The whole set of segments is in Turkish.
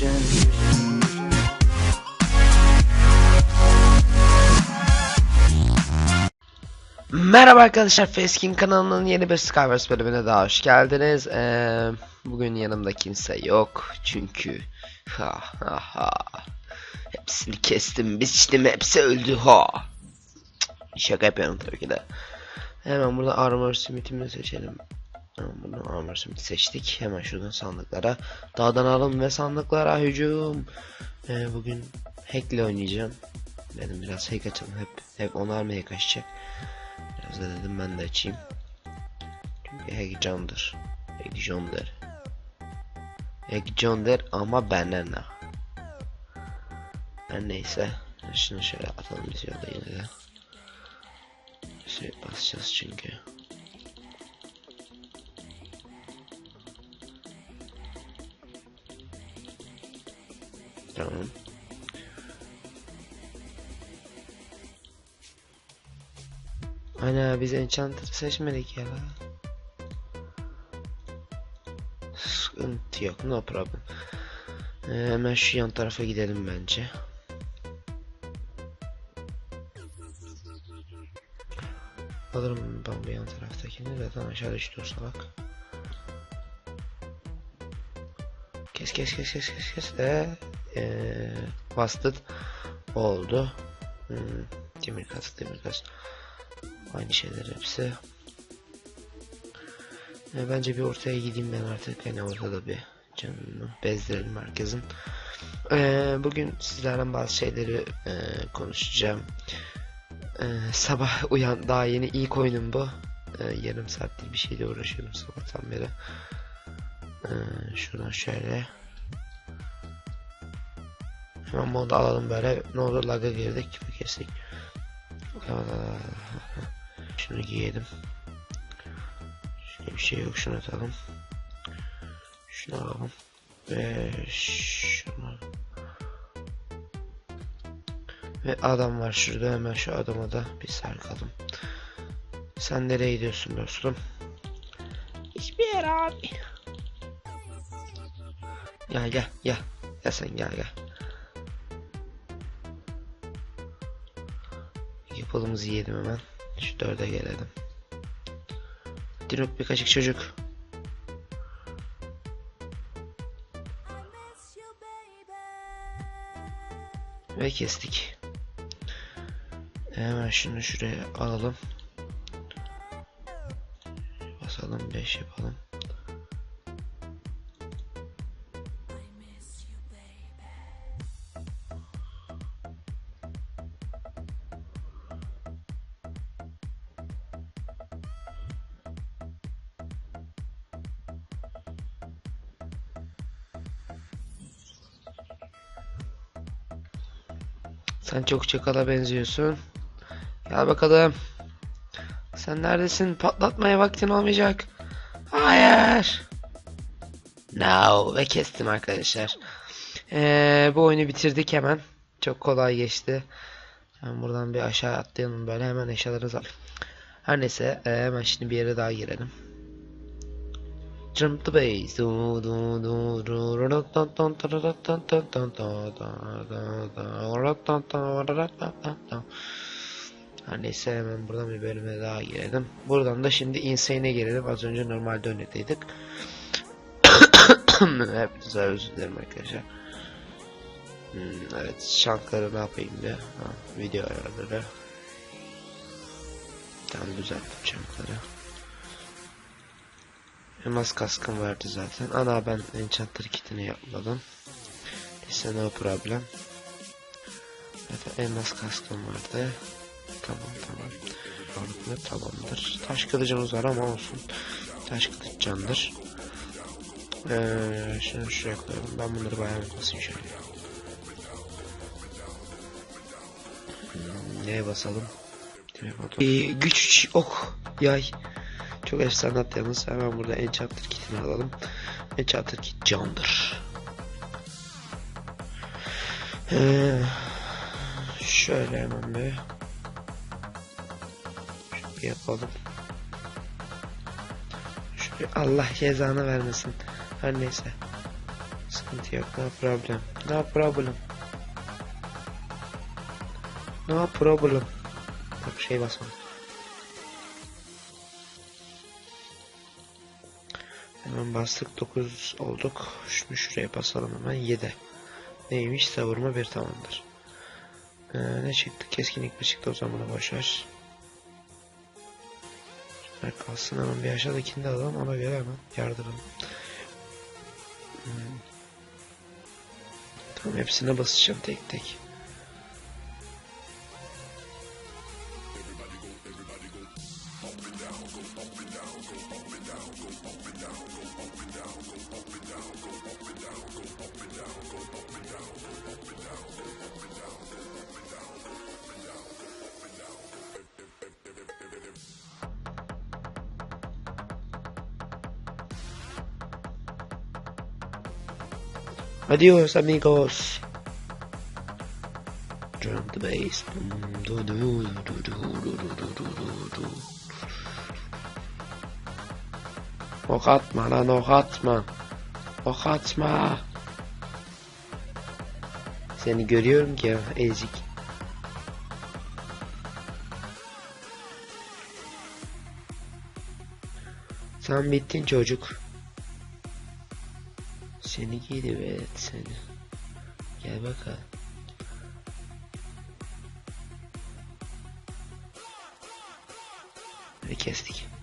motion. Merhaba arkadaşlar Feskin kanalının yeni bir Skywars bölümüne daha hoş geldiniz. Ee, bugün yanımda kimse yok çünkü ha ha ha hepsini kestim biçtim hepsi öldü ha. Şaka yapıyorum tabii ki de. Hemen burada armor smith'imi seçelim. Hemen buradan armor smith seçtik. Hemen şuradan sandıklara dağdan alın ve sandıklara hücum. Ee, bugün hack'le oynayacağım. Dedim biraz hack açalım hep hep onar mı hack açacak. Biraz da dedim ben de açayım. Çünkü heyecandır. Heyecandır. Heyecandır ama benden ne? Her neyse. Şunu şöyle atalım biz yolda yine de. Şey basacağız çünkü. Tamam. Ana biz Enchanter seçmedik ya. Sıkıntı yok no problem. Ee, hemen şu yan tarafa gidelim bence. Alırım ben bu yan taraftakini zaten aşağı düştü o salak. Kes kes kes kes kes kes. Ee, ee, bastık. Oldu. Hmm, demir kas demir kas. Aynı şeyler hepsi. E, bence bir ortaya gideyim ben artık. Yani ortada bir canını bezdirelim herkesin. E, bugün sizlerle bazı şeyleri e, konuşacağım. E, sabah uyan daha yeni ilk oyunum bu. E, yarım saattir bir şeyle uğraşıyorum sabahtan beri. E, şuradan şöyle. Hemen modu alalım böyle. Ne olur lag'a girdik. Kestik. Şunu giyelim. Şöyle bir şey yok. Şunu atalım. Şunu alalım. Ve şunu. Ve adam var şurada. Hemen şu adama da bir sarkalım. Sen nereye gidiyorsun dostum? Hiçbir yer abi. Gel gel gel. Gel sen gel gel. Yapalımızı yiyelim hemen. Şu dörde gelelim. Dinok bir kaşık çocuk. Ve kestik. Hemen şunu şuraya alalım. Basalım 5 yapalım. Sen çok çakala benziyorsun. Gel bakalım. Sen neredesin? Patlatmaya vaktin olmayacak. Hayır. No. Ve kestim arkadaşlar. Ee, bu oyunu bitirdik hemen. Çok kolay geçti. Hemen buradan bir aşağı atlayalım böyle. Hemen eşyalarımızı al. Her neyse. e, hemen şimdi bir yere daha girelim. Jump the bass. Her neyse hemen buradan bir bölüme daha girelim. Buradan da şimdi Insane'e girelim. Az önce normal dönüyorduk. Hepinize özür dilerim arkadaşlar. Hmm, evet şankları ne yapayım diye. Ha, video ayarları. Tam düzelttim şankları. Elmas kaskım vardı zaten. Ana ben Enchanter kitini yapmadım. Neyse no problem. Evet elmas kaskım vardı. Tamam tamam. Sağlıklı tamamdır. Taş kılıcımız var ama olsun. Taş kılıç candır. Ee, şunu şuraya koyalım. Ben bunları bayağı basayım şöyle. Hmm, neye basalım? Ee, güç ok yay. Çok efsane atlayalım. Hemen burada Enchanter kitini alalım. Enchanter kit candır. Ee, şöyle hemen bir şöyle yapalım. Şöyle Allah cezanı vermesin. Her neyse. Sıkıntı yok. No problem. No problem. No problem. Bak şey basalım. Hemen bastık 9 olduk. Şunu şuraya basalım hemen 7. Neymiş savurma bir tamamdır. Ee, ne çıktı? Keskinlik mi çıktı o zaman bunu boşver. Şunlar kalsın hemen bir aşağıdakini de alalım ona göre hemen yardıralım. Hmm. Tamam hepsine basacağım tek tek. Adios amigos. Drum the bass. Ok atma lan ok atma. Ok atma. Seni görüyorum ki ezik. Sen bittin çocuk. Seni giydi evet seni. Gel bakalım. Ve kestik.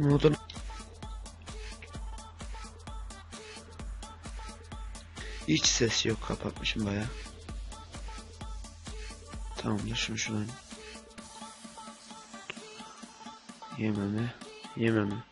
Oldu? Hiç ses yok kapatmışım baya. Tamamdır şunu şuradan. Yememe. Yememe.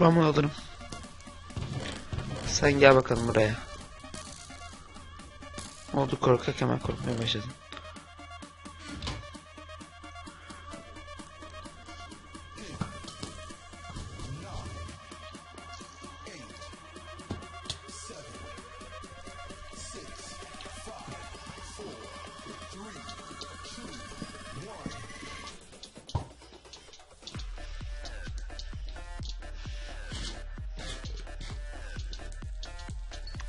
Ben bunu alırım. Sen gel bakalım buraya. Oldu korkak hemen korkmaya başladım.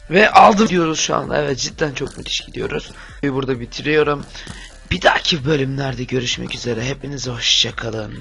Ve aldım diyoruz şu anda. Evet cidden çok müthiş gidiyoruz. Ve burada bitiriyorum. Bir dahaki bölümlerde görüşmek üzere. Hepinize hoşçakalın.